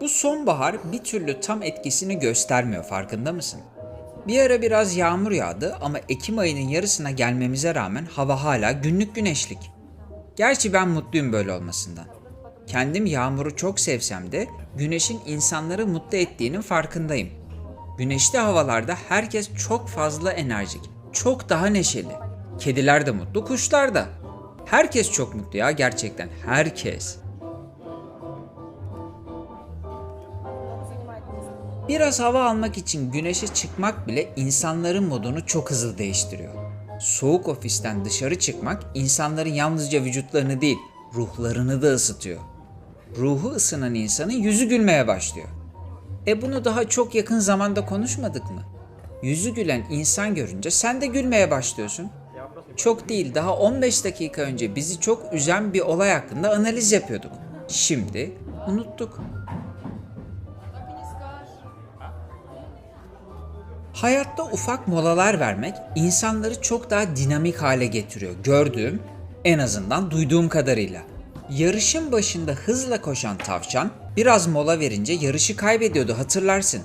Bu sonbahar bir türlü tam etkisini göstermiyor farkında mısın? Bir ara biraz yağmur yağdı ama Ekim ayının yarısına gelmemize rağmen hava hala günlük güneşlik. Gerçi ben mutluyum böyle olmasından. Kendim yağmuru çok sevsem de güneşin insanları mutlu ettiğinin farkındayım. Güneşli havalarda herkes çok fazla enerjik, çok daha neşeli. Kediler de mutlu, kuşlar da. Herkes çok mutlu ya gerçekten, herkes. Biraz hava almak için güneşe çıkmak bile insanların modunu çok hızlı değiştiriyor. Soğuk ofisten dışarı çıkmak insanların yalnızca vücutlarını değil, ruhlarını da ısıtıyor. Ruhu ısınan insanın yüzü gülmeye başlıyor. E bunu daha çok yakın zamanda konuşmadık mı? Yüzü gülen insan görünce sen de gülmeye başlıyorsun. Çok değil daha 15 dakika önce bizi çok üzen bir olay hakkında analiz yapıyorduk. Şimdi unuttuk. Hayatta ufak molalar vermek insanları çok daha dinamik hale getiriyor. Gördüğüm, en azından duyduğum kadarıyla. Yarışın başında hızla koşan tavşan biraz mola verince yarışı kaybediyordu hatırlarsın.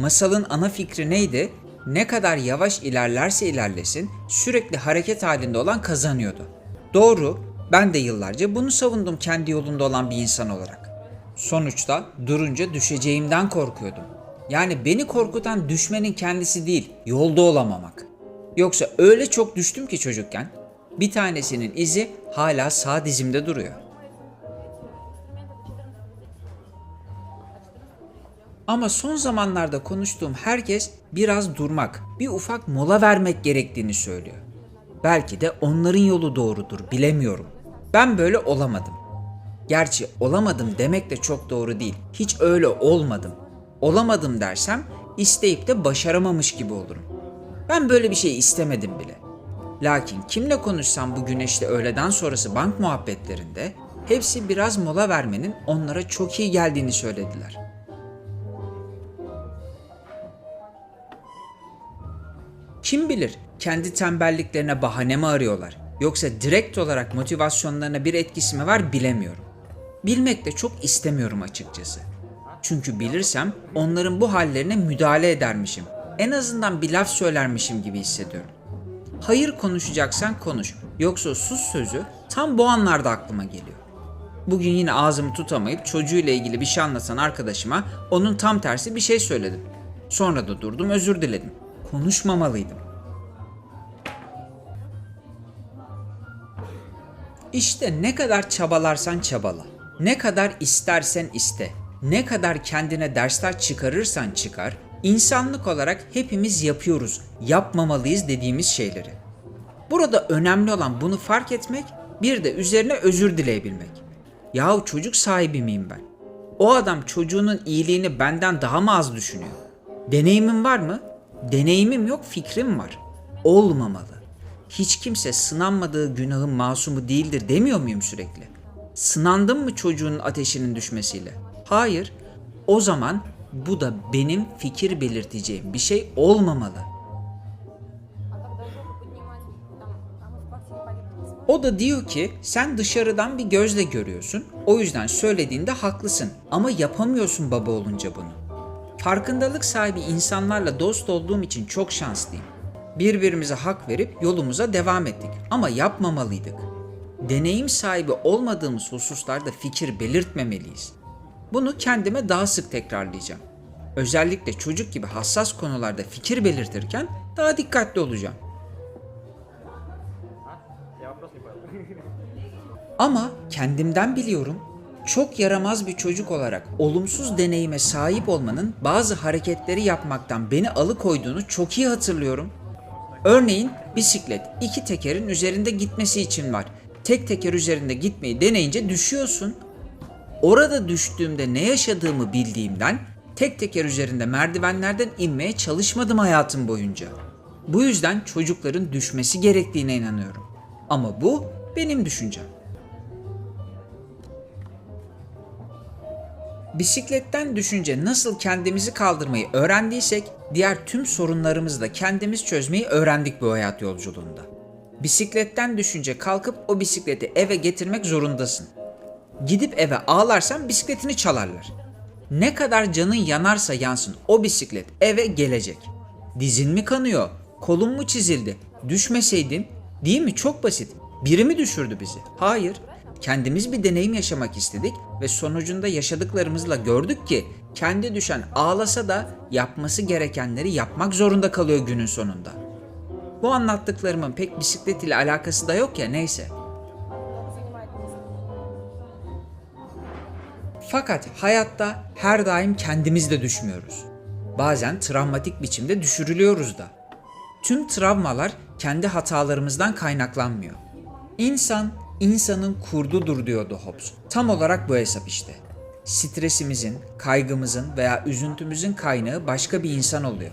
Masalın ana fikri neydi? Ne kadar yavaş ilerlerse ilerlesin sürekli hareket halinde olan kazanıyordu. Doğru, ben de yıllarca bunu savundum kendi yolunda olan bir insan olarak. Sonuçta durunca düşeceğimden korkuyordum. Yani beni korkutan düşmenin kendisi değil, yolda olamamak. Yoksa öyle çok düştüm ki çocukken, bir tanesinin izi hala sağ dizimde duruyor. Ama son zamanlarda konuştuğum herkes biraz durmak, bir ufak mola vermek gerektiğini söylüyor. Belki de onların yolu doğrudur, bilemiyorum. Ben böyle olamadım. Gerçi olamadım demek de çok doğru değil. Hiç öyle olmadım. Olamadım dersem isteyip de başaramamış gibi olurum. Ben böyle bir şey istemedim bile. Lakin kimle konuşsam bu güneşli öğleden sonrası bank muhabbetlerinde hepsi biraz mola vermenin onlara çok iyi geldiğini söylediler. Kim bilir kendi tembelliklerine bahane mi arıyorlar yoksa direkt olarak motivasyonlarına bir etkisi mi var bilemiyorum. Bilmek de çok istemiyorum açıkçası. Çünkü bilirsem onların bu hallerine müdahale edermişim. En azından bir laf söylermişim gibi hissediyorum. Hayır konuşacaksan konuş. Yoksa sus sözü tam bu anlarda aklıma geliyor. Bugün yine ağzımı tutamayıp çocuğuyla ilgili bir şey anlatan arkadaşıma onun tam tersi bir şey söyledim. Sonra da durdum özür diledim. Konuşmamalıydım. İşte ne kadar çabalarsan çabala, ne kadar istersen iste, ne kadar kendine dersler çıkarırsan çıkar, insanlık olarak hepimiz yapıyoruz, yapmamalıyız dediğimiz şeyleri. Burada önemli olan bunu fark etmek, bir de üzerine özür dileyebilmek. Yahu çocuk sahibi miyim ben? O adam çocuğunun iyiliğini benden daha mı az düşünüyor? Deneyimim var mı? Deneyimim yok, fikrim var. Olmamalı. Hiç kimse sınanmadığı günahın masumu değildir demiyor muyum sürekli? Sınandın mı çocuğun ateşinin düşmesiyle? Hayır. O zaman bu da benim fikir belirteceğim bir şey olmamalı. O da diyor ki sen dışarıdan bir gözle görüyorsun. O yüzden söylediğinde haklısın ama yapamıyorsun baba olunca bunu. Farkındalık sahibi insanlarla dost olduğum için çok şanslıyım. Birbirimize hak verip yolumuza devam ettik ama yapmamalıydık. Deneyim sahibi olmadığımız hususlarda fikir belirtmemeliyiz. Bunu kendime daha sık tekrarlayacağım. Özellikle çocuk gibi hassas konularda fikir belirtirken daha dikkatli olacağım. Ama kendimden biliyorum çok yaramaz bir çocuk olarak olumsuz deneyime sahip olmanın bazı hareketleri yapmaktan beni alıkoyduğunu çok iyi hatırlıyorum. Örneğin bisiklet iki tekerin üzerinde gitmesi için var. Tek teker üzerinde gitmeyi deneyince düşüyorsun. Orada düştüğümde ne yaşadığımı bildiğimden tek teker üzerinde merdivenlerden inmeye çalışmadım hayatım boyunca. Bu yüzden çocukların düşmesi gerektiğine inanıyorum. Ama bu benim düşüncem. Bisikletten düşünce nasıl kendimizi kaldırmayı öğrendiysek, diğer tüm sorunlarımızı da kendimiz çözmeyi öğrendik bu hayat yolculuğunda. Bisikletten düşünce kalkıp o bisikleti eve getirmek zorundasın. Gidip eve ağlarsan bisikletini çalarlar. Ne kadar canın yanarsa yansın o bisiklet eve gelecek. Dizin mi kanıyor? Kolun mu çizildi? Düşmeseydin değil mi? Çok basit. Biri mi düşürdü bizi? Hayır. Kendimiz bir deneyim yaşamak istedik ve sonucunda yaşadıklarımızla gördük ki kendi düşen ağlasa da yapması gerekenleri yapmak zorunda kalıyor günün sonunda. Bu anlattıklarımın pek bisiklet ile alakası da yok ya neyse. Fakat hayatta her daim kendimiz de düşmüyoruz. Bazen travmatik biçimde düşürülüyoruz da. Tüm travmalar kendi hatalarımızdan kaynaklanmıyor. İnsan, insanın kurdudur diyordu Hobbes. Tam olarak bu hesap işte. Stresimizin, kaygımızın veya üzüntümüzün kaynağı başka bir insan oluyor.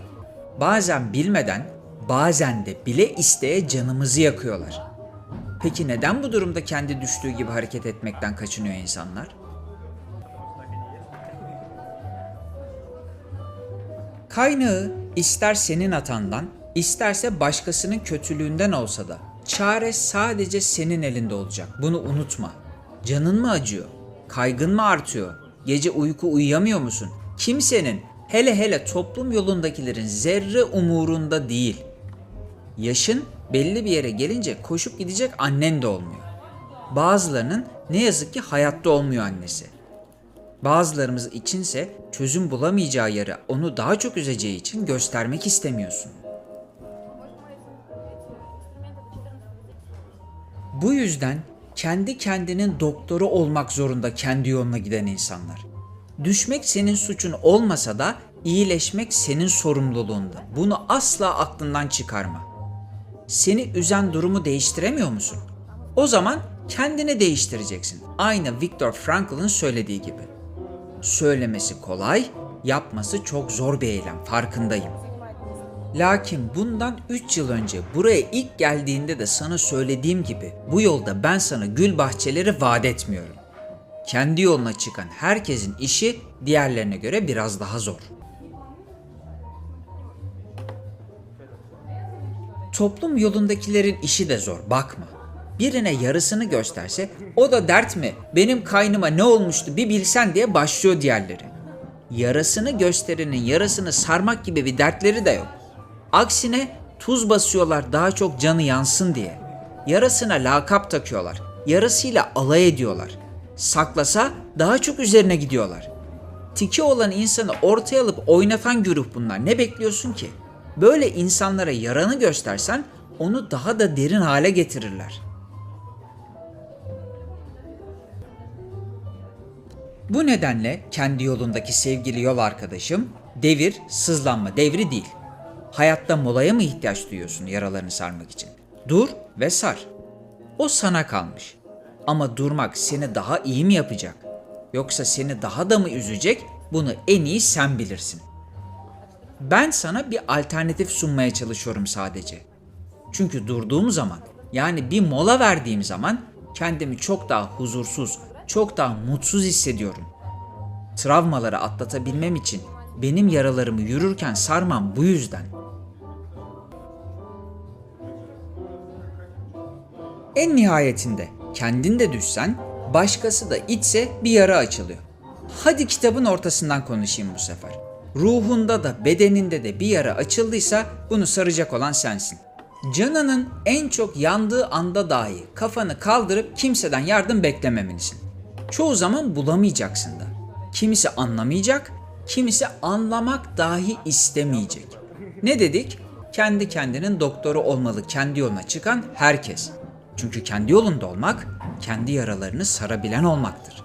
Bazen bilmeden, bazen de bile isteye canımızı yakıyorlar. Peki neden bu durumda kendi düştüğü gibi hareket etmekten kaçınıyor insanlar? Kaynağı ister senin hatandan, isterse başkasının kötülüğünden olsa da çare sadece senin elinde olacak. Bunu unutma. Canın mı acıyor? Kaygın mı artıyor? Gece uyku uyuyamıyor musun? Kimsenin, hele hele toplum yolundakilerin zerre umurunda değil. Yaşın belli bir yere gelince koşup gidecek annen de olmuyor. Bazılarının ne yazık ki hayatta olmuyor annesi. Bazılarımız içinse çözüm bulamayacağı yere onu daha çok üzeceği için göstermek istemiyorsun. Bu yüzden kendi kendinin doktoru olmak zorunda kendi yoluna giden insanlar. Düşmek senin suçun olmasa da iyileşmek senin sorumluluğunda. Bunu asla aklından çıkarma. Seni üzen durumu değiştiremiyor musun? O zaman kendini değiştireceksin. Aynı Viktor Frankl'ın söylediği gibi. Söylemesi kolay, yapması çok zor bir eylem farkındayım. Lakin bundan 3 yıl önce buraya ilk geldiğinde de sana söylediğim gibi bu yolda ben sana gül bahçeleri vaat etmiyorum. Kendi yoluna çıkan herkesin işi diğerlerine göre biraz daha zor. Toplum yolundakilerin işi de zor bakma. Birine yarısını gösterse o da dert mi benim kaynıma ne olmuştu bir bilsen diye başlıyor diğerleri. Yarasını gösterenin yarasını sarmak gibi bir dertleri de yok. Aksine tuz basıyorlar daha çok canı yansın diye. Yarasına lakap takıyorlar. Yarasıyla alay ediyorlar. Saklasa daha çok üzerine gidiyorlar. Tiki olan insanı ortaya alıp oynatan güruh bunlar. Ne bekliyorsun ki? Böyle insanlara yaranı göstersen onu daha da derin hale getirirler. Bu nedenle kendi yolundaki sevgili yol arkadaşım devir sızlanma devri değil. Hayatta molaya mı ihtiyaç duyuyorsun yaralarını sarmak için? Dur ve sar. O sana kalmış. Ama durmak seni daha iyi mi yapacak? Yoksa seni daha da mı üzecek? Bunu en iyi sen bilirsin. Ben sana bir alternatif sunmaya çalışıyorum sadece. Çünkü durduğum zaman, yani bir mola verdiğim zaman kendimi çok daha huzursuz, çok daha mutsuz hissediyorum. Travmaları atlatabilmem için benim yaralarımı yürürken sarmam bu yüzden. En nihayetinde kendin de düşsen, başkası da itse bir yara açılıyor. Hadi kitabın ortasından konuşayım bu sefer. Ruhunda da bedeninde de bir yara açıldıysa bunu saracak olan sensin. Canının en çok yandığı anda dahi kafanı kaldırıp kimseden yardım beklememelisin. Çoğu zaman bulamayacaksın da. Kimisi anlamayacak, kimisi anlamak dahi istemeyecek. Ne dedik? Kendi kendinin doktoru olmalı, kendi yoluna çıkan herkes. Çünkü kendi yolunda olmak, kendi yaralarını sarabilen olmaktır.